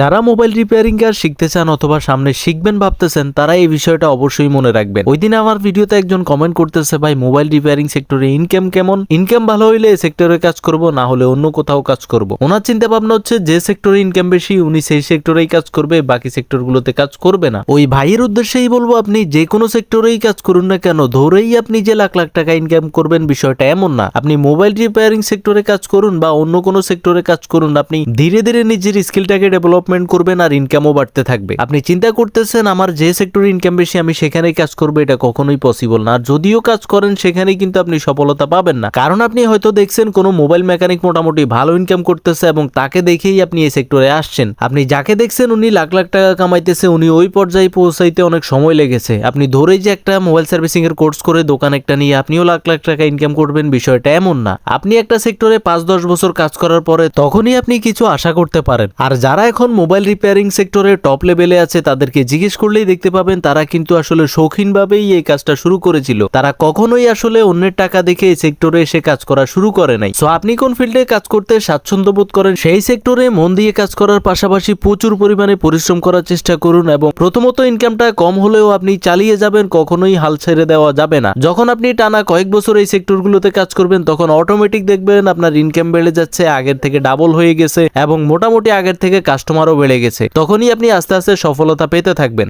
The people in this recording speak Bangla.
যারা মোবাইল রিপেয়ারিং কাজ শিখতে চান অথবা সামনে শিখবেন ভাবতেছেন, তারা এই বিষয়টা অবশ্যই মনে রাখবেন। ওই দিন আমার ভিডিওতে একজন কমেন্ট করতেছে, ভাই, মোবাইল রিপেয়ারিং সেক্টরে ইনকাম কেমন? ইনকাম ভালো হইলে এই সেক্টরে কাজ করব, না হলে অন্য কোথাও কাজ করব। ওনার চিন্তা ভাবনা হচ্ছে, যে সেক্টরে ইনকাম বেশি, উনি সেই সেক্টরেই কাজ করবে, বাকি সেক্টরগুলোতে কাজ করবে না। ওই ভাইয়ের উদ্দেশ্যেই বলব আপনি, যে কোনো সেক্টরেই কাজ করুন না কেন, ধরেই আপনি যে লাখ লাখ টাকা ইনকাম করবেন, বিষয়টা এমন না। আপনি মোবাইল রিপেয়ারিং সেক্টরে কাজ করুন বা অন্য কোনো সেক্টরে কাজ করুন, আপনি ধীরে ধীরে নিজের স্কিলটাকে ডেভেলপমেন্ট করবেন আর ইনকামও বাড়তে থাকবে। আপনি চিন্তা করতেছেন, আমার যে সেক্টরে ইনকাম বেশি, আমি সেখানেই কাজ করব, এটা কখনোই পসিবল না। আর যদিও কাজ করেন, সেখানেই কিন্তু আপনি সফলতা পাবেন না। কারণ আপনি হয়তো দেখছেন, কোনো মোবাইল মেকানিক মোটামুটি ভালো ইনকাম করতেছে এবং তাকে দেখেই আপনি এই সেক্টরে আসছেন। আপনি যাকে দেখছেন, উনি লাখ লাখ টাকা কামাইতেছে, উনি ওই পর্যায়ে পৌঁছাইতে অনেক সময় লেগেছে। আপনি ধরেই যে একটা মোবাইল সার্ভিসিং এর কোর্স করে দোকান একটা নিয়ে আপনিও লাখ লাখ টাকা ইনকাম করবেন, বিষয়টা এমন না। আপনি একটা সেক্টরে পাঁচ দশ বছর কাজ করার পরে তখনই আপনি কিছু আশা করতে পারেন। আর যারা এখন মোবাইল রিপেয়ারিং সেক্টরে টপ লেভেলে আছে, তাদেরকে জিজ্ঞেস করলেই দেখতে পাবেন তারা কিন্তু আসলে শৌখিনভাবেই এই কাজটা শুরু করেছিল। তারা কখনোই আসলে অন্যের টাকা দেখে এই সেক্টরে এসে কাজ করা শুরু করে নাই। সো আপনি কোন ফিল্ডে কাজ করতে স্বাচ্ছন্দ্য বোধ করেন, সেই সেক্টরে মন দিয়ে কাজ করার পাশাপাশি প্রচুর পরিমাণে পরিশ্রম করার চেষ্টা করুন এবং প্রথমত ইনকামটা কম হলেও আপনি চালিয়ে যাবেন, কখনোই হাল ছেড়ে দেওয়া যাবে না। যখন আপনি টানা কয়েক বছর এই সেক্টরগুলোতে কাজ করবেন, তখন অটোমেটিক দেখবেন আপনার ইনকাম বেড়ে যাচ্ছে, আগের থেকে ডাবল হয়ে গেছে এবং মোটামুটি আগের থেকে কাস্টমারও বেড়ে গেছে। তখনই আপনি আস্তে আস্তে সফলতা পেতে থাকবেন।